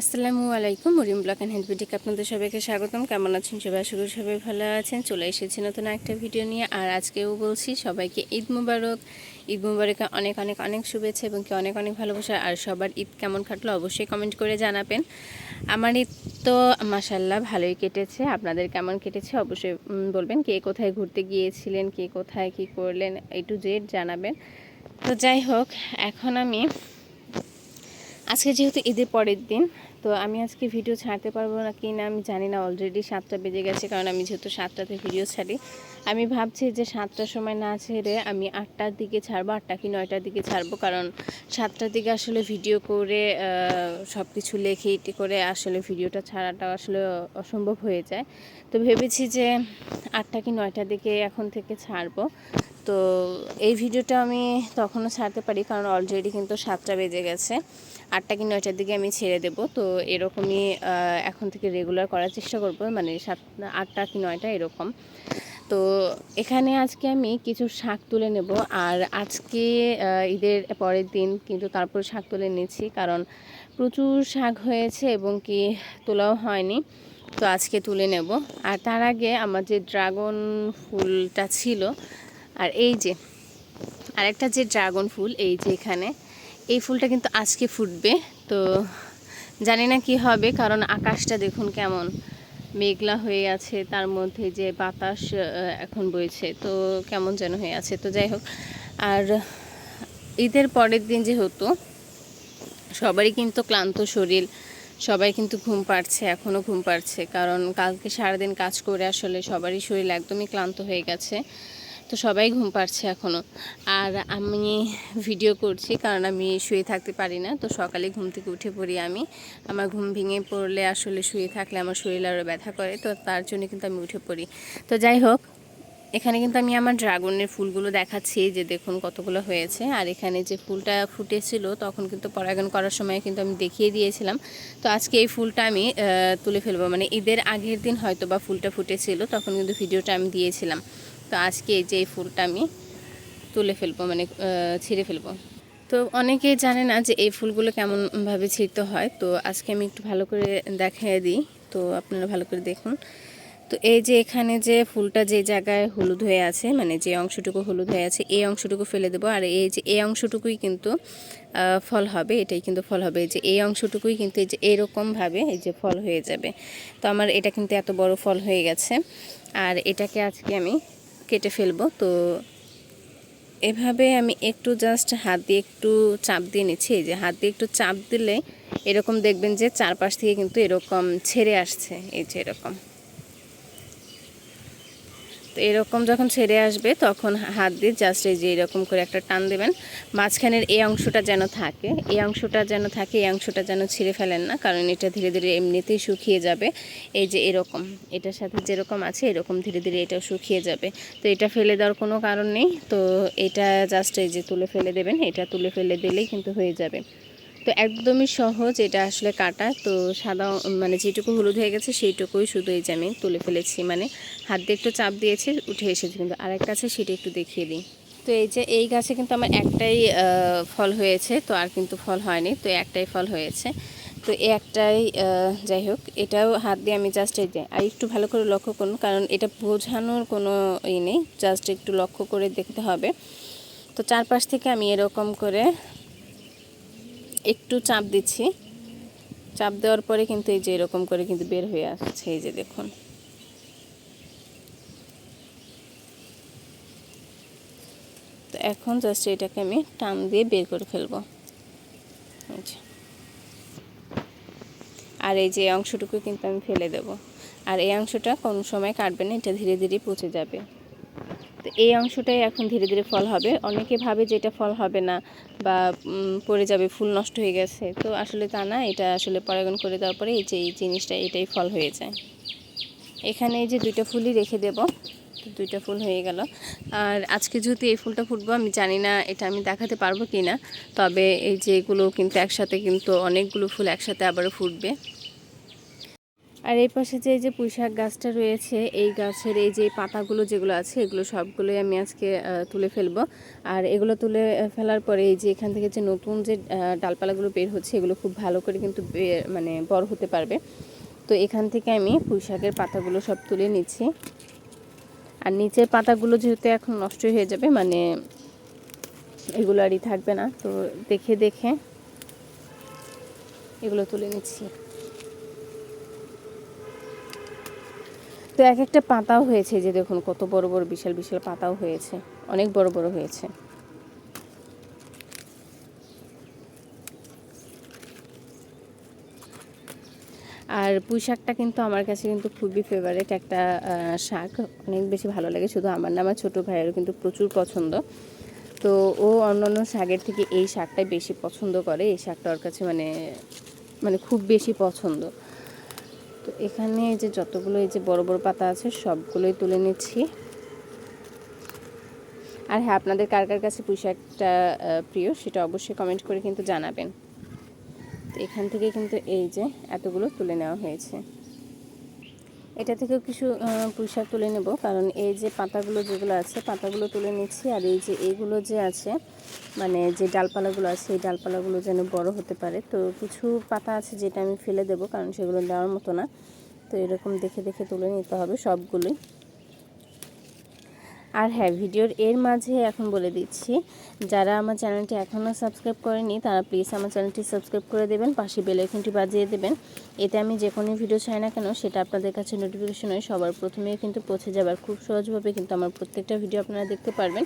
আসসালামু আলাইকুম মরিম ব্লক অ্যান্ড হ্যান্ড বিউটিকে আপনাদের সবাইকে স্বাগতম। কেমন আছেন সবাই? আশা করি সবাই ভালো আছেন। চলে এসেছি নতুন একটা ভিডিও নিয়ে। আর আজকেও বলছি, সবাইকে ঈদ মুবারক। ঈদ মুবারকে অনেক অনেক অনেক শুভেচ্ছা এবং কি অনেক অনেক ভালোবাসা। আর সবার ঈদ কেমন কাটলো অবশ্যই কমেন্ট করে জানাবেন। আমার ঈদ তো মাসাল্লাহ ভালোই কেটেছে। আপনাদের কেমন কেটেছে অবশ্যই বলবেন। কে কোথায় ঘুরতে গিয়েছিলেন, কে কোথায় কি করলেন এই টু জেড জানাবেন। তো যাই হোক, এখন আমি আজকে যেহেতু ঈদের পরের দিন, তো আমি আজকে ভিডিও ছাড়তে পারব না কি না আমি জানি না অলরেডি সাতটা বেজে গেছে, কারণ আমি যেহেতু সাতটাতে ভিডিও ছাড়ি। আমি ভাবছি যে সাতটার সময় না ছেড়ে আমি আটটার দিকে ছাড়বো, আটটা কি নয়টার দিকে ছাড়বো, কারণ সাতটার দিকে আসলে ভিডিও করে সব কিছু লেখে ইটি করে আসলে ভিডিওটা ছাড়াটা আসলে অসম্ভব হয়ে যায়। তো ভেবেছি যে আটটা কি নয়টার দিকে এখন থেকে ছাড়বো। তো এই ভিডিওটা আমি তখনও ছাড়তে পারি, কারণ অলরেডি কিন্তু সাতটা বেজে গেছে। আটটা কি নয়টার দিকে আমি ছেড়ে দেব। তো এরকমই এখন থেকে রেগুলার করার চেষ্টা করব। মানে সাত, আটটা কি নয়টা এরকম। তো এখানে আজকে আমি কিছু শাক তুলে নেব। আর আজকে ঈদের পরের দিন কিন্তু তারপর শাক তুলে নিচ্ছি। কারণ প্রচুর শাক হয়েছে এবং কি তোলাও হয়নি। তো আজকে তুলে নেব। আর তার আগে আমার যে ড্রাগন ফুলটা ছিল, আর এই যে, আরেকটা যে ড্রাগন ফুল, এই যে এখানে এই ফুলটা কিন্তু আজকে ফুটবে। তো জানি না কি হবে, কারণ আকাশটা দেখুন কেমন মেঘলা হয়ে আছে, তার মধ্যে যে বাতাস এখন বইছে, তো কেমন যেন হয়ে আছে। তো যাই হোক, আর ঈদের পরের দিন যেহেতু সবারই কিন্তু ক্লান্ত শরীর, সবাই কিন্তু ঘুম পাচ্ছে এখনও ঘুম পাচ্ছে কারণ কালকে সারাদিন কাজ করে আসলে সবারই শরীর একদমই ক্লান্ত হয়ে গেছে। তো সবাই ঘুম পাচ্ছে এখনও আর আমি ভিডিও করছি কারণ আমি শুয়ে থাকতে পারি না, তো সকালে ঘুম থেকে উঠে পড়ি আমি। আমার ঘুম ভেঙে পড়লে আসলে শুয়ে থাকলে আমার শরীর আরও ব্যথা করে, তো তার জন্য কিন্তু আমি উঠে পড়ি। তো যাই হোক, এখানে কিন্তু আমি আমার ড্রাগনের ফুলগুলো দেখাচ্ছি, যে দেখুন কতগুলো হয়েছে। আর এখানে যে ফুলটা ফুটেছিল, তখন কিন্তু পরাগায়ন করার সময় কিন্তু আমি দেখিয়ে দিয়েছিলাম। তো আজকে এই ফুলটা আমি তুলে ফেলব। মানে ঈদের আগের দিন হয়তো বা ফুলটা ফুটেছিল, তখন কিন্তু ভিডিওটা আমি দিয়েছিলাম। তো আজকে এই যে এই ফুলটা আমি তুলে ফেলব মানে ছিঁড়ে ফেলব। তো অনেকেই জানে না যে এই ফুলগুলো কেমনভাবে ছিঁড়তে হয়। তো আজকে আমি একটু ভালো করে দেখিয়ে দিই। তো আপনারা ভালো করে দেখুন। তো এই যে এখানে যে ফুলটা যে জায়গায় হলুদ হয়ে আছে মানে যে অংশটুকু হলুদ হয়ে আছে, এই অংশটুকু ফেলে দেবো। আর এই যে এই অংশটুকুই কিন্তু ফল হবে, এটাই কিন্তু ফল হবে। যে এই অংশটুকুই কিন্তু এই যে এরকমভাবে এই যে ফল হয়ে যাবে। তো আমার এটা কিন্তু এত বড় ফল হয়ে গেছে। আর এটাকে আজকে আমি কেটে ফেলব। তো এভাবে আমি একটু জাস্ট হাত দিয়ে একটু চাপ দিয়ে নিচ্ছি। এই যে হাত দিয়ে একটু চাপ দিলে এরকম দেখবেন যে চারপাশ থেকে কিন্তু এরকম ছেড়ে আসছে। এই যে এরকম। তো এরকম যখন ছেড়ে আসবে, তখন হাত দিয়ে জাস্ট এই যে এরকম করে একটা টান দেবেন। মাঝখানের এই অংশটা যেন থাকে, এই অংশটা যেন থাকে, এই অংশটা যেন ছিঁড়ে ফেলেন না, কারণ এটা ধীরে ধীরে এমনিতেই শুকিয়ে যাবে। এই যে এরকম, এটার সাথে যেরকম আছে, এরকম ধীরে ধীরে এটাও শুকিয়ে যাবে। তো এটা ফেলে দেওয়ার কোনো কারণ নেই। তো এটা জাস্ট এই যে তুলে ফেলে দেবেন, এটা তুলে ফেলে দিলেই কিন্তু হয়ে যাবে। তো একদমই সহজ এটা আসলে কাটা। তো সাদা মানে যেটুকু হলুদ হয়ে গেছে সেইটুকুই শুধু এই যে আমি তুলে ফেলেছি। মানে হাত দিয়ে একটু চাপ দিয়েছি, উঠে এসেছে। কিন্তু আরেকটা আছে সেটা একটু দেখিয়ে দিই। তো এই যে এই গাছে কিন্তু আমার একটাই ফল হয়েছে। তো আর কিন্তু ফল হয়নি। তো একটাই ফল হয়েছে। তো এই একটাই যাই হোক, এটাও হাত দিয়ে আমি জাস্ট এই আর একটু ভালো করে লক্ষ্য করুন। কারণ এটা বোঝানোর কোনো ই নেই। জাস্ট একটু লক্ষ্য করে দেখতে হবে। তো চারপাশ থেকে আমি এরকম করে একটু চাপ দিচ্ছি। চাপ দেওয়ার পরে কিন্তু এই যে এরকম করে কিন্তু বের হয়ে আসছে, এই যে দেখুন। তো এখন জাস্ট এটাকে আমি টান দিয়ে বের করে ফেলব। আর এই যে অংশটুকু কিন্তু আমি ফেলে দেব। আর এই অংশটা কোনো সময় কাটবে না, এটা ধীরে ধীরে পচে যাবে। তো এই অংশটাই এখন ধীরে ধীরে ফল হবে। অনেকে ভাবে যে এটা ফল হবে না বা পড়ে যাবে, ফুল নষ্ট হয়ে গেছে। তো আসলে তা না, এটা আসলে পরাগণ করে দেওয়ার পরে এই যে এই জিনিসটা, এটাই ফল হয়ে যায়। এখানে এই যে দুইটা ফুলই রেখে দেব। দুইটা ফুল হয়ে গেল। আর আজকে যেহেতু এই ফুলটা ফুটবো, আমি জানি না এটা আমি দেখাতে পারব কি না তবে এই যে এগুলো কিন্তু একসাথে কিন্তু অনেকগুলো ফুল একসাথে আবারও ফুটবে। আর এই পাশে যে, এই যে পুঁইশাক গাছটা রয়েছে, এই গাছের এই যে পাতাগুলো যেগুলো আছে, এগুলো সবগুলোই আমি আজকে তুলে ফেলব। আর এগুলো তুলে ফেলার পরে এই যে এখান থেকে যে নতুন যে ডালপালাগুলো বের হচ্ছে, এগুলো খুব ভালো করে কিন্তু মানে বড় হতে পারবে। তো এখান থেকে আমি পুঁইশাকের পাতাগুলো সব তুলে নিচ্ছি। আর নিচের পাতাগুলো যেহেতু এখন নষ্ট হয়ে যাবে মানে এগুলো আরই থাকবে না। তো দেখে দেখে এগুলো তুলে নিচ্ছি। তো এক একটা পাতাও হয়েছে যে দেখুন, কত বড় বড়, বিশাল বিশাল পাতাও হয়েছে। অনেক বড় বড় হয়েছে। আর পুঁই শাকটা কিন্তু আমার কাছে কিন্তু খুবই ফেভারেট একটা শাক। অনেক বেশি ভালো লাগে, শুধু আমার না, আমার ছোটো ভাইয়েরও কিন্তু প্রচুর পছন্দ। তো ও অন্যান্য শাকের থেকে এই শাকটাই বেশি পছন্দ করে। এই শাকটা ওর কাছে মানে মানে খুব বেশি পছন্দ। তো এখানে এই যে যতগুলো এই যে বড় বড় পাতা আছে, সবগুলোই তুলে নিচ্ছি। আর হ্যাঁ আপনাদের কার কার কাছে পুঁই শাকটা প্রিয় সেটা অবশ্যই কমেন্ট করে কিন্তু জানাবেন। তো এখান থেকে কিন্তু এই যে এতগুলো তুলে নেওয়া হয়েছে। এটা থেকেও কিছু পুঁইশাক তুলে নেব। কারণ এই যে পাতাগুলো যেগুলো আছে, পাতাগুলো তুলে নিচ্ছি। আর এই যে এইগুলো যে আছে মানে যে ডালপালাগুলো আছে, এই ডালপালাগুলো যেন বড় হতে পারে। তো কিছু পাতা আছে যেটা আমি ফেলে দেব, কারণ সেগুলো দেওয়ার মতো না। তো এরকম দেখে দেখে তুলে নিতে হবে সবগুলোই। আর হ্যাঁ ভিডিওর এর মাঝে এখন বলে দিচ্ছি, যারা আমার চ্যানেলটি এখনও সাবস্ক্রাইব করেনি, তারা প্লিজ আমার চ্যানেলটি সাবস্ক্রাইব করে দেবেন, পাশে বেল আইকনটি বাজিয়ে দেবেন। এতে আমি যে কোনো ভিডিও চাই না কেন, সেটা আপনাদের কাছে নোটিফিকেশন হয়, সবার প্রথমেই কিন্তু পৌঁছে যাবার খুব সহজভাবে কিন্তু আমার প্রত্যেকটা ভিডিও আপনারা দেখতে পারবেন।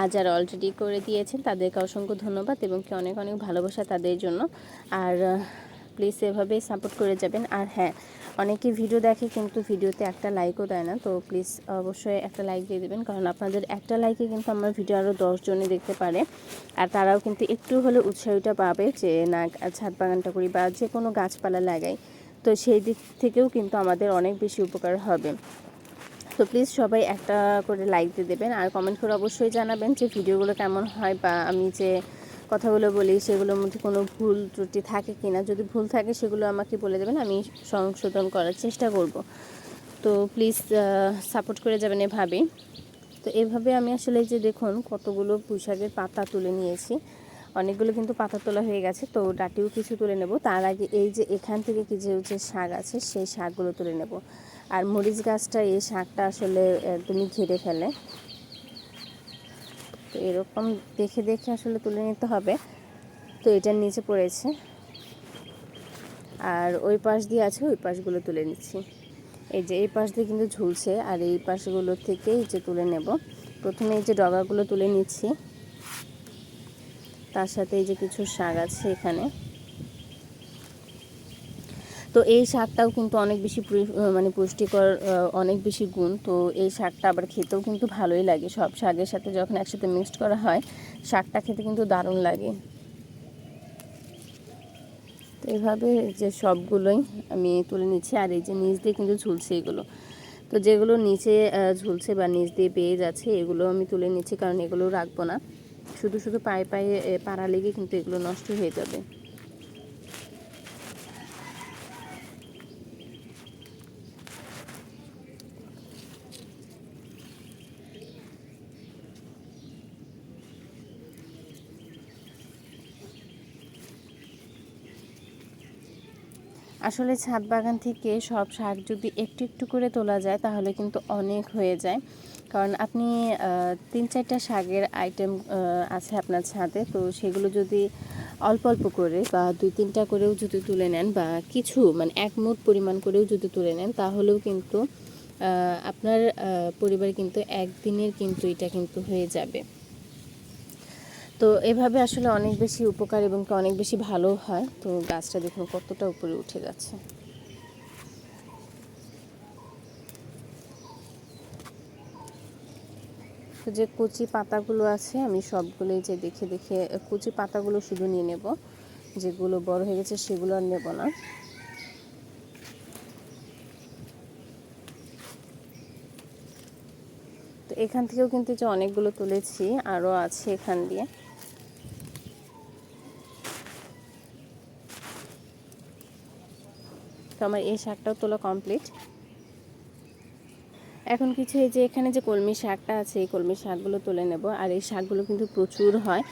আর যারা অলরেডি করে দিয়েছেন, তাদেরকে অসংখ্য ধন্যবাদ এবং কি অনেক অনেক ভালোবাসা তাদের জন্য। আর প্লিজ এভাবেই সাপোর্ট করে যাবেন। আর হ্যাঁ অনেকে ভিডিও দেখে কিন্তু ভিডিওতে একটা লাইকও দেয় না, তো প্লিজ অবশ্যই একটা লাইক দিয়ে দেবেন। কারণ আপনাদের একটা লাইকে কিন্তু আমার ভিডিও আরও দশজনে দেখতে পারে। আর তারাও কিন্তু একটু হলে উৎসাহটা পাবে যে, না, ছাদ বাগানটা করি বা যে কোনো গাছপালা লাগাই। তো সেই দিক থেকেও কিন্তু আমাদের অনেক বেশি উপকার হবে। তো প্লিজ সবাই একটা করে লাইক দিয়ে দেবেন। আর কমেন্ট করে অবশ্যই জানাবেন যে ভিডিওগুলো কেমন হয় বা আমি যে কথাগুলো বলি, সেগুলোর মধ্যে কোনো ভুল ত্রুটি থাকে কি না যদি ভুল থাকে সেগুলো আমাকে বলে দেবেন, আমি সংশোধন করার চেষ্টা করব। তো প্লিজ সাপোর্ট করে যাবেন এভাবেই তো এভাবে আমি আসলে যে দেখুন, কতগুলো পুঁইশাকের পাতা তুলে নিয়েছি। অনেকগুলো কিন্তু পাতা তোলা হয়ে গেছে, তো ডাটিও কিছু তুলে নেব। তার আগে এই যে এখান থেকে কি যে যে শাক আছে, সেই শাকগুলো তুলে নেব। আর মরিচ গাছটা, এই শাকটা আসলে একদমই ঘিরে ফেলে। এরকম দেখে দেখে আসলে তুলে নিতে হবে। তো এটার নিচে পড়েছে। আর ওই পাশ দিয়ে আছে, ওই পাশগুলো তুলে নিচ্ছি। এই যে এই পাশ দিয়ে কিন্তু ঝুলছে, আর এই পাশগুলো থেকে এই যে তুলে নেব। প্রথমে এই যে ডগাগুলো তুলে নিচ্ছি। তার সাথে এই যে কিছু শাক আছে এখানে। তো এই শাকটাও কিন্তু অনেক বেশি মানে পুষ্টিকর অনেক বেশি গুণ। তো এই শাকটা আবার খেতেও কিন্তু ভালোই লাগে। সব শাকের সাথে যখন একসাথে মিক্সড করা হয় শাকটা খেতে কিন্তু দারুণ লাগে। তো এভাবে যে সবগুলোই আমি তুলে নিচ্ছি, আর এই যে নিচ দিয়ে কিন্তু ঝুলছে এগুলো। তো যেগুলো নিচে ঝুলছে বা নিচ দিয়ে পেয়ে যাচ্ছে, এগুলো আমি তুলে নিচ্ছি, কারণ এগুলো রাখব না। শুধু শুধু পায়ে পায়ে পাড়া লেগে কিন্তু এগুলো নষ্ট হয়ে যাবে। আসলে ছাদ বাগান থেকে সব শাক যদি একটু একটু করে তোলা যায়, তাহলে কিন্তু অনেক হয়ে যায়। কারণ আপনি তিন চারটা শাকের আইটেম আছে আপনার ছাদে, তো সেগুলো যদি অল্প অল্প করে বা দুই তিনটা করেও যদি তুলে নেন বা কিছু মানে এক মুঠ পরিমাণ করেও যদি তুলে নেন, তাহলেও কিন্তু আপনার পরিবার কিন্তু একদিনের কিন্তু এটা কিন্তু হয়ে যাবে। তো এভাবে আসলে অনেক বেশি উপকার এবং অনেক বেশি ভালো হয়। তো গাছটা দেখুন কতটা উপরে উঠে গেছে যে কচি পাতাগুলো আছে, আমি সবগুলোই যে দেখে দেখে, কচি পাতাগুলো শুধু নিয়ে নেব। যেগুলো বড় হয়ে গেছে সেগুলো আর নেব না। তো এখান থেকেও কিন্তু যে অনেকগুলো তুলেছি, আরও আছে এখান দিয়ে। তো আমার এই শাকটাও তোলা কমপ্লিট এখন কিছু এই যে এখানে যে কলমি শাকটা আছে, এই কলমি শাকগুলো তুলে নেব। আর এই শাকগুলো কিন্তু প্রচুর হয়।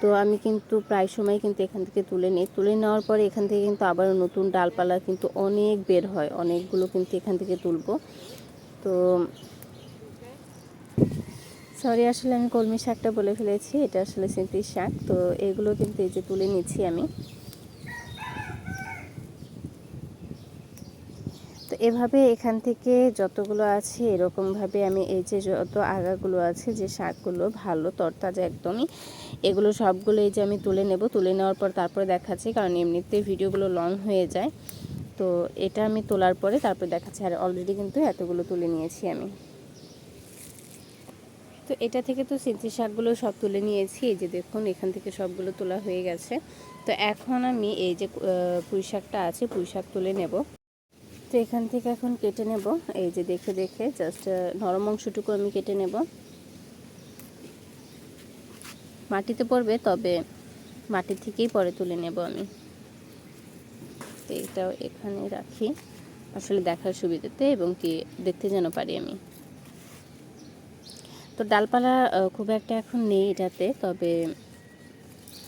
তো আমি কিন্তু প্রায় সময় কিন্তু এখান থেকে তুলে নিই। তুলে নেওয়ার পরে এখান থেকে কিন্তু আবার নতুন ডালপালা কিন্তু অনেক বের হয়। অনেকগুলো কিন্তু এখান থেকে তুলবো। তো সরি, আসলে আমি কলমি শাকটা বলে ফেলেছি। এটা আসলে সিন্তির শাক। তো এগুলো কিন্তু এই যে তুলে নিচ্ছি আমি। এভাবে এখান থেকে যতগুলো আছে, এরকমভাবে আমি এই যে যত আগাগুলো আছে, যে শাকগুলো ভালো, তরতাজা একদমই, এগুলো সবগুলো এই যে আমি তুলে নেব। তুলে নেওয়ার পর তারপরে দেখাচ্ছি, কারণ এমনিতে ভিডিওগুলো লং হয়ে যায়। তো এটা আমি তোলার পরে তারপরে দেখাচ্ছি। আর অলরেডি কিন্তু এতগুলো তুলে নিয়েছি আমি। তো এটা থেকে তো সিদ্ধি শাকগুলো সব তুলে নিয়েছি। এই যে দেখুন, এখান থেকে সবগুলো তোলা হয়ে গেছে। তো এখন আমি এই যে পুঁই শাকটা আছে, পুঁই শাক তুলে নেব। তো এখান থেকে এখন কেটে নেব। এই যে দেখে দেখে জাস্ট নরম অংশটুকু আমি কেটে নেব। মাটিতে পড়বে, তবে মাটি থেকেই পরে তুলে নেব আমি। তো এইটাও এখানে রাখি। আসলে দেখার সুবিধাতে এবং কি দেখতে যেন পারি আমি। তো ডালপালা খুব একটা এখন নেই এটাতে, তবে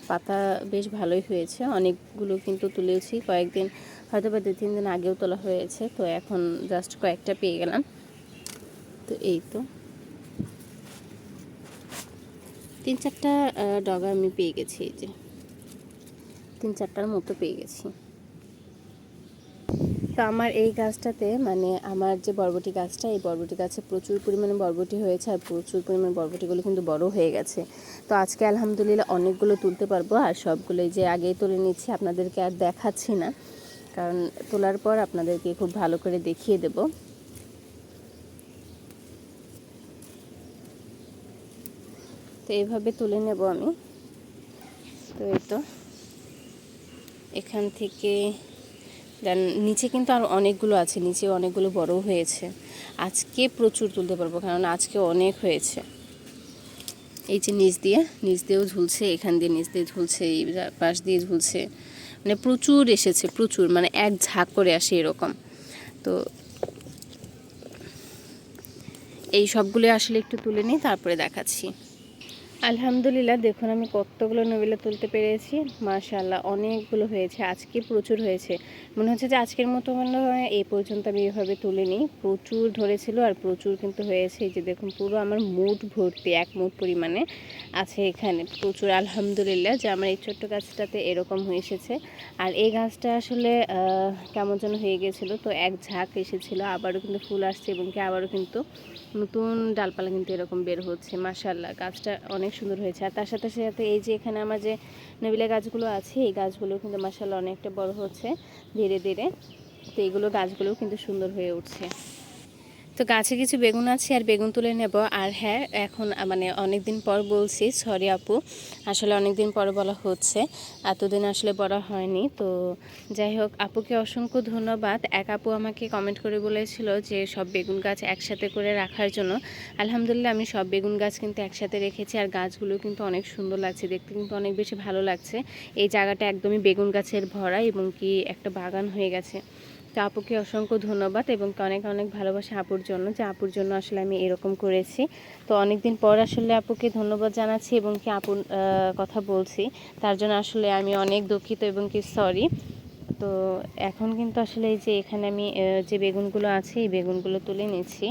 পাতা বেশ ভালোই হয়েছে। অনেকগুলো কিন্তু তুলেছি। কয়েকদিন হয়তো বা দু তিন দিন আগেও তোলা হয়েছে, তো এখন জাস্ট কয়েকটা পেয়ে গেলাম। তো এই তো। তিন চারটা ডগা আমি পেয়ে গেছি এই যে। তিন চারটার মতো পেয়ে গেছি। তো আমার এই গাছটাতে মানে আমার যে বরবটি গাছটা, এই বরবটি গাছে প্রচুর পরিমাণে বরবটি হয়েছে আর প্রচুর পরিমাণে বরবটিগুলো কিন্তু বড় হয়ে গেছে। তো আজকে আলহামদুলিল্লাহ অনেকগুলো তুলতে পারব আর সবগুলোই যে আগেই তুলে নিচ্ছি, আপনাদেরকে আর দেখাচ্ছি না। কারণ তোলার পর আপনাদেরকে খুব ভালো করে দেখিয়ে দেব। তো এইভাবে তুলে নেব আমি। তো এই তো। এখান থেকে দেন, নিচে কিন্তু আর অনেকগুলো আছে, নিচে অনেকগুলো বড় হয়েছে। আজকে প্রচুর তুলতে পারব, কারণ আজকে অনেক হয়েছে। এই যে নিচ দিয়ে, নিচ দিয়েও ঝুলছে, এখান দিয়ে নিচ দিয়ে ঝুলছে, এই পাশ দিয়ে ঝুলছে। মানে প্রচুর এসেছে, প্রচুর মানে এক ঝাঁক করে আসে এরকম। তো এই সবগুলো আসলে একটু তুলে নিই, তারপরে দেখাচ্ছি। আলহামদুলিল্লাহ, দেখুন আমি কতগুলো নবিলা তুলতে পেরেছি। মাশাল্লাহ অনেকগুলো হয়েছে। আজকে প্রচুর হয়েছে। মনে হচ্ছে যে আজকের মতো মনে হয় এই পর্যন্ত আমি এভাবে তুলে নিই প্রচুর ধরেছিল আর প্রচুর কিন্তু হয়েছে। যে দেখুন, পুরো আমার মুঠ ভর্তি, এক মুঠ পরিমাণে আছে এখানে। প্রচুর, আলহামদুলিল্লাহ, যে আমার এই ছোট্ট গাছটাতে এরকম হয়ে এসেছে। আর এই গাছটা আসলে কেমন যেন হয়ে গেছিল। তো এক ঝাঁক এসেছিল, আবারও কিন্তু ফুল আসছে এবং কি আবারও কিন্তু নতুন ডালপালা কিন্তু এরকম বের হচ্ছে। মাশাল্লাহ গাছটা অনেক সুন্দর হয়েছে। আর তার সাথে সাথে এই যে এখানে আমার যে নবিলা গাছগুলো আছে, এই গাছগুলো কিন্তু মাসাল্লাহ অনেকটা বড় হচ্ছে ধীরে ধীরে। তো এইগুলো গাছগুলোও কিন্তু সুন্দর হয়ে উঠছে। তো গাছে কিছু বেগুন আছে আর বেগুন তুলে নেব। আর হ্যাঁ এখন মানে অনেক দিন পর বলছি, সরি আপু, আসলে অনেক দিন পর বলা হচ্ছে, এতদিন আসলে বলা হয়নি। তো যাই হোক, আপুকে অসংখ্য ধন্যবাদ। এক আপু আমাকে কমেন্ট করে বলেছিল যে, সব বেগুন গাছ একসাথে করে রাখার জন্য। আলহামদুলিল্লাহ, আমি সব বেগুন গাছ কিন্তু একসাথে রেখেছি আর গাছগুলো কিন্তু অনেক সুন্দর লাগছে, দেখতে কিন্তু অনেক বেশি ভালো লাগছে। এই জায়গাটা একদমই বেগুন গাছের ভরা এবং কি একটা বাগান হয়ে গেছে। তো আপুকে অসংখ্য ধন্যবাদ এবং অনেক অনেক ভালোবাসা আপুর জন্য, যে আপুর জন্য আসলে আমি এরকম করেছি। তো অনেক দিন পর আসলে আপুকে ধন্যবাদ জানাচ্ছি এবং কি আপুর কথা বলছি। তার জন্য আসলে আমি অনেক দুঃখিত এবং কি সরি তো এখন কিন্তু আসলে এই যে এখানে আমি যে বেগুনগুলো আছে, এই বেগুনগুলো তুলে নিচ্ছি।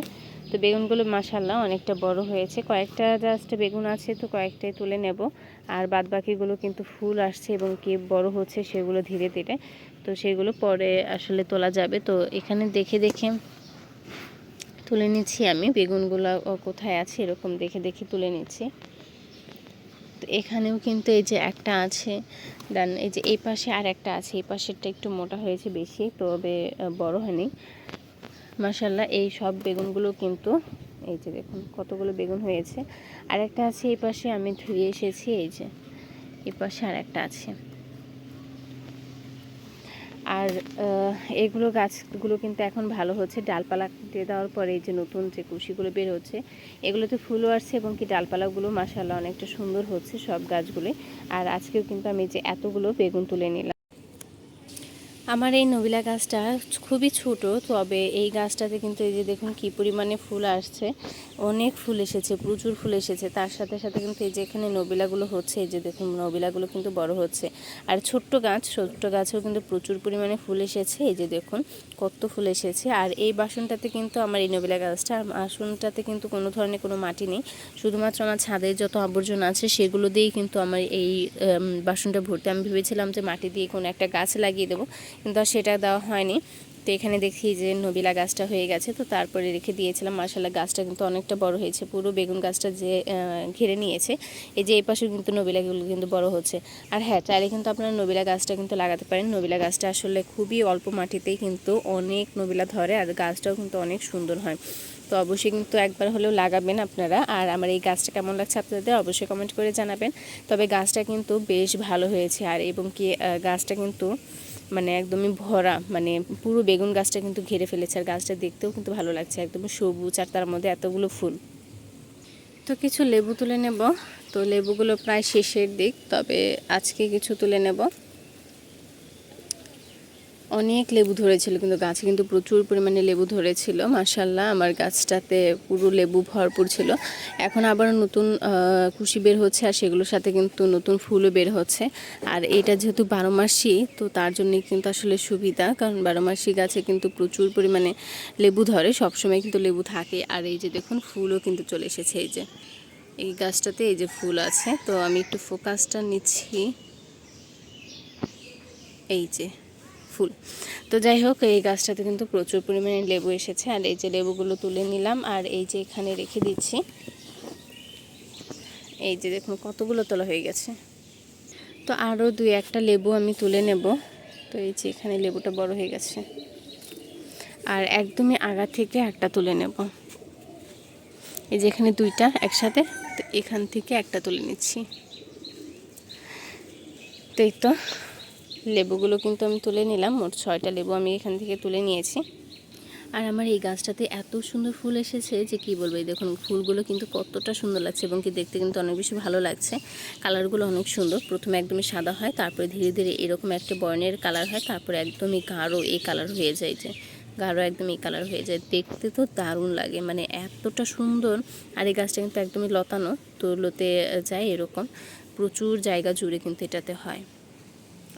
তো বেগুনগুলো মাসাল্লাহ অনেকটা বড় হয়েছে। কয়েকটা জাস্ট বেগুন আছে, তো কয়েকটাই তুলে নেব। আর বাদ বাকিগুলো কিন্তু ফুল আসছে এবং কি বড় হচ্ছে সেগুলো ধীরে ধীরে। তো সেগুলো পরে আসলে তোলা যাবে। তো এখানে দেখে দেখে তুলে নিচ্ছি আমি। বেগুনগুলো কোথায় আছে এরকম দেখে দেখে তুলে নিচ্ছি। তো এখানেও কিন্তু এই যে একটা আছে। দেন এই যে এই পাশে আর একটা আছে। এই পাশেরটা একটু মোটা হয়েছে বেশি, তবে বড় হয়নি। মাসাল্লাহ এই সব বেগুনগুলো কিন্তু এই যে দেখুন কতগুলো বেগুন হয়েছে। আর একটা আছে, এই পাশে আমি ধুয়ে এসেছি, এই যে। এই পাশে আর একটা আছে। আর এগুলো গাছগুলো কিন্তু এখন ভালো হচ্ছে। ডালপালা দিয়ে দেওয়ার পরে এই যে নতুন যে কুশিগুলো বের হচ্ছে, এগুলোতে ফুলও আসছে এবং কি ডালপালাগুলো মাসাল্লাহ অনেকটা সুন্দর হচ্ছে সব গাছগুলোই। আর আজকেও কিন্তু আমি যে এতগুলো বেগুন তুলে নিলাম। আমার এই নবিলা গাছটা খুবই ছোট, তবে এই গাছটাতে কিন্তু এই যে দেখুন কি পরিমাণে ফুল আসছে। অনেক ফুল এসেছে, প্রচুর ফুল এসেছে। তার সাথে সাথে কিন্তু এই যে এখানে নবিলাগুলো হচ্ছে, এই যে দেখুন নবিলাগুলো কিন্তু বড় হচ্ছে। আর ছোট্ট গাছ, ছোট্ট গাছেও কিন্তু প্রচুর পরিমাণে ফুল এসেছে, এই যে দেখুন কত ফুল এসেছে। আর এই বাসনটাতে কিন্তু আমার এই নবিলা গাছটা বাসনটাতে কিন্তু কোনো ধরনের কোনো মাটি নেই। শুধুমাত্র আমার ছাদের যত আবর্জনা আছে, সেগুলো দিয়েই কিন্তু আমার এই বাসনটা ভর্তি। আমি ভেবেছিলাম যে মাটি দিয়ে কোনো একটা গাছ লাগিয়ে দেবো, কিন্তু সেটা দেওয়া হয়নি। তো এখানে দেখি যে নবিলা গাছটা হয়ে গেছে, তো তারপরে রেখে দিয়েছিলাম। মার্শাল্লাহ গাছটা কিন্তু অনেকটা বড় হয়েছে, পুরো বেগুন গাছটা যে ঘিরে নিয়েছে, এই যে এই পাশে কিন্তু নবিলাগুলো কিন্তু বড় হচ্ছে। আর হ্যাঁ চাইলে কিন্তু আপনারা নবিলা গাছটা কিন্তু লাগাতে পারেন। নবিলা গাছটা আসলে খুবই অল্প মাটিতেই কিন্তু অনেক নবিলা ধরে, আর গাছটাও কিন্তু অনেক সুন্দর হয়। তো অবশ্যই কিন্তু একবার হলেও লাগাবেন আপনারা। আর আমার এই গাছটা কেমন লাগছে আপনাদের অবশ্যই কমেন্ট করে জানাবেন। তবে গাছটা কিন্তু বেশ ভালো হয়েছে, আর এবং কি গাছটা কিন্তু মানে একদমই ভরা মানে পুরো বেগুন গাছটা কিন্তু ঘিরে ফেলেছে আর গাছটা দেখতেও কিন্তু ভালো লাগছে, একদম সবুজ আর তার মধ্যে এতগুলো ফুল। তো কিছু লেবু তুলে নেব, তো লেবুগুলো প্রায় শেষের দিক, তবে আজকে কিছু তুলে নেব। অনেক লেবু ধরেছিল, কিন্তু গাছে কিন্তু প্রচুর পরিমাণে লেবু ধরেছিল মার্শাল্লাহ আমার গাছটাতে পুরো লেবু ভরপুর ছিল। এখন আবার নতুন কুশি বের হচ্ছে আর সেগুলোর সাথে কিন্তু নতুন ফুলও বের হচ্ছে। আর এটা যেহেতু বারো মাসি, তো তার জন্য কিন্তু আসলে সুবিধা, কারণ বারো মাসি গাছে কিন্তু প্রচুর পরিমাণে লেবু ধরে, সবসময় কিন্তু লেবু থাকে। আর এই যে দেখুন, ফুলও কিন্তু চলে এসেছে এই যে। এই গাছটাতে এই যে ফুল আছে, তো আমি একটু ফোকাসটা নিচ্ছি। এই যে। ফুল। তো যাই হোক, এই গাছটাতে কিন্তু প্রচুর পরিমাণে লেবু এসেছে। আর এই যে লেবুগুলো তুলে নিলাম, আর এই যে এখানে রেখে দিচ্ছি। এই যে দেখুন, কতগুলো তোলা হয়ে গেছে। তো আরও দুই একটা লেবু আমি তুলে নেব। তো এই যে এখানে লেবুটা বড় হয়ে গেছে। আর একদমই আগা থেকে একটা তুলে নেব। এই যে এখানে দুইটা একসাথে, তো এখান থেকে একটা তুলে নিচ্ছি। তো এই তো লেবুগুলো কিন্তু আমি তুলে নিলাম। মোট ছয়টা লেবু আমি এখান থেকে তুলে নিয়েছি। আর আমার এই গাছটাতে এত সুন্দর ফুল এসেছে যে কি বলব, এই দেখুন ফুলগুলো কিন্তু কতটা সুন্দর লাগছে এবং কি দেখতে কিন্তু অনেক বেশি ভালো লাগছে। কালারগুলো অনেক সুন্দর। প্রথমে একদমই সাদা হয়, তারপরে ধীরে ধীরে এরকম একটা বর্ণের কালার হয়, তারপরে একদমই গাঢ় এই কালার হয়ে যায় যে, গাঢ় একদম এই কালার হয়ে যায়। দেখতে তো দারুণ লাগে মানে এতটা সুন্দর। আর এই গাছটা কিন্তু একদমই লতানো তো লতে যায় এরকম। প্রচুর জায়গা জুড়ে কিন্তু এটাতে হয়।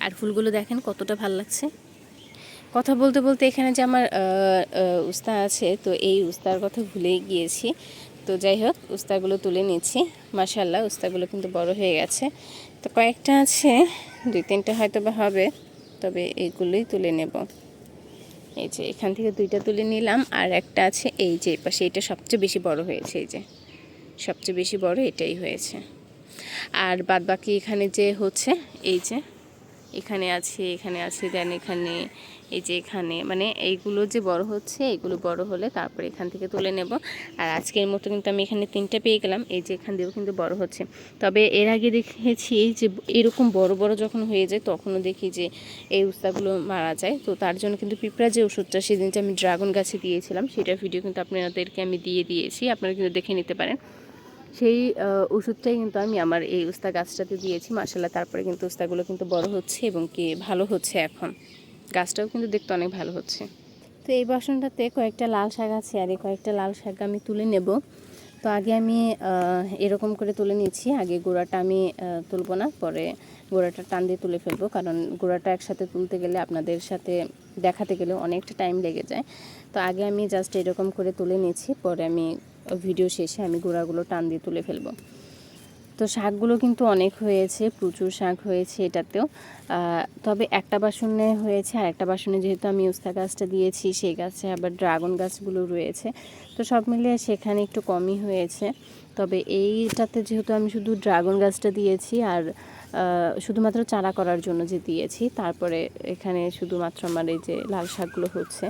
আর ফুলগুলো দেখেন কতটা ভালো লাগছে। কথা বলতে বলতে এখানে যে আমার উস্তা আছে, তো এই উস্তার কথা ভুলেই গিয়েছি। তো যাই হোক উস্তাগুলো তুলে নিচ্ছি। মাশাল্লাহ উস্তাগুলো কিন্তু বড় হয়ে গেছে। তো কয়েকটা আছে, দুই তিনটা হয়তো বা হবে, তবে এইগুলোই তুলে নেব। এই যে এখান থেকে দুইটা তুলে নিলাম, আর একটা আছে, এই যে পাশে, এটা সবচেয়ে বেশি বড় হয়েছে, এই যে। সবচেয়ে বেশি বড় এটাই হয়েছে। আর বাদ বাকি এখানে যে হচ্ছে, এই যে এখানে আছে এখানে আছে, দেন এখানে, এই যে এখানে মানে এইগুলো যে বড় হচ্ছে, এইগুলো বড় হলে তারপরে এখান থেকে তুলে নেব। আর আজকের মতো কিন্তু আমি এখানে তিনটা পেয়ে গেলাম, এই যে এখান দিয়েও কিন্তু বড় হচ্ছে। তবে এর আগে দেখেছি যে এরকম বড় বড় যখন হয়ে যায়, তখনও দেখি যে এই উস্তাগুলো মারা যায়। তো তার জন্য কিন্তু পিঁপড়া যে ওষুধটা, সেদিন যে আমি ড্রাগন গাছে দিয়েছিলাম, সেটার ভিডিও কিন্তু আপনাদেরকে আমি দিয়ে দিয়েছি, আপনারা কিন্তু দেখে নিতে পারেন। সেই ওষুধটাই কিন্তু আমি আমার এই উস্তা গাছটাতে দিয়েছি। মাসাল্লাহ তারপরে কিন্তু উস্তাগুলো কিন্তু বড় হচ্ছে এবং কি ভালো হচ্ছে এখন। গাছটাও কিন্তু দেখতে অনেক ভালো হচ্ছে। তো এই বাসনটাতে কয়েকটা লাল শাক আছে আর এই কয়েকটা লাল শাক আমি তুলে নেব। তো আগে আমি এরকম করে তুলে নিচ্ছি আগে গোড়াটা আমি তুলবো না, পরে গোড়াটা টান দিয়ে তুলে ফেলব। কারণ গোড়াটা একসাথে তুলতে গেলে আপনাদের সাথে দেখাতে গেলে অনেকটা টাইম লেগে যায়। তো আগে আমি জাস্ট এরকম করে তুলে নিয়েছি, পরে আমি ভিডিও শেষে আমি গোড়াগুলো টান দিয়ে তুলে ফেলব। তো শাকগুলো কিন্তু অনেক হয়েছে, প্রচুর শাক হয়েছে এটাতেও। তবে একটা বাসনে হয়েছে, আর একটা বাসনে যেহেতু আমি উস্তা গাছটা দিয়েছি, সেই গাছে আবার ড্রাগন গাছগুলো রয়েছে। তো সব মিলিয়ে সেখানে একটু কমই হয়েছে। তবে এইটাতে যেহেতু আমি শুধু ড্রাগন গাছটা দিয়েছি, আর শুধুমাত্র চারা করার জন্য যে দিয়েছি, তারপরে এখানে শুধুমাত্র আমার এই যে লাল শাকগুলো হচ্ছে।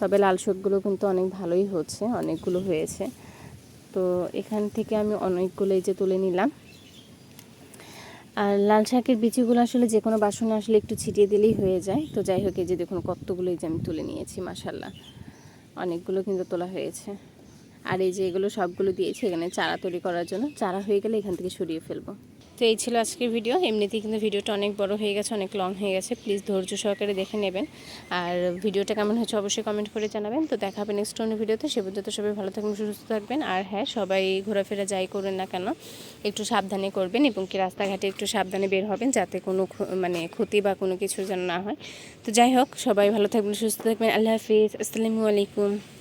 তবে লাল শাকগুলো কিন্তু অনেক ভালোই হচ্ছে, অনেকগুলো হয়েছে। তো এখান থেকে আমি অনেকগুলো এই যে তুলে নিলাম। আর লাল শাকের বিচিগুলো আসলে যে কোনো বাসনে আসলে একটু ছিটিয়ে দিলেই হয়ে যায়। তো যাই হোক, এই যে দেখুন কতগুলো এই যে আমি তুলে নিয়েছি মাসাল্লাহ অনেকগুলো কিন্তু তোলা হয়েছে। আর এই যে এগুলো সবগুলো দিয়েছি, এখানে চারা তৈরি করার জন্য। চারা হয়ে গেলে এখান থেকে সরিয়ে ফেলব। তো এই ছিল আজকের ভিডিও এমনিতেই কিন্তু ভিডিওটা অনেক বড় হয়ে গেছে, অনেক লং হয়ে গেছে। প্লিজ ধৈর্য সহকারে দেখে নেবেন। আর ভিডিওটা কেমন হয়েছে অবশ্যই কমেন্ট করে জানাবেন। তো দেখা হবে নেক্সট অন্য ভিডিওতে সে পর্যন্ত সবাই ভালো থাকবেন, সুস্থ থাকবেন। আর হ্যাঁ সবাই ঘোরাফেরা যাই করেন না কেন, একটু সাবধানে করবেন এবং কি রাস্তাঘাটে একটু সাবধানে বের হবেন যাতে কোনো মানে ক্ষতি বা কোনো কিছু যেন না হয়। তো যাই হোক, সবাই ভালো থাকবেন, সুস্থ থাকবেন। আল্লাহ হাফিজ। আসসালামু আলাইকুম।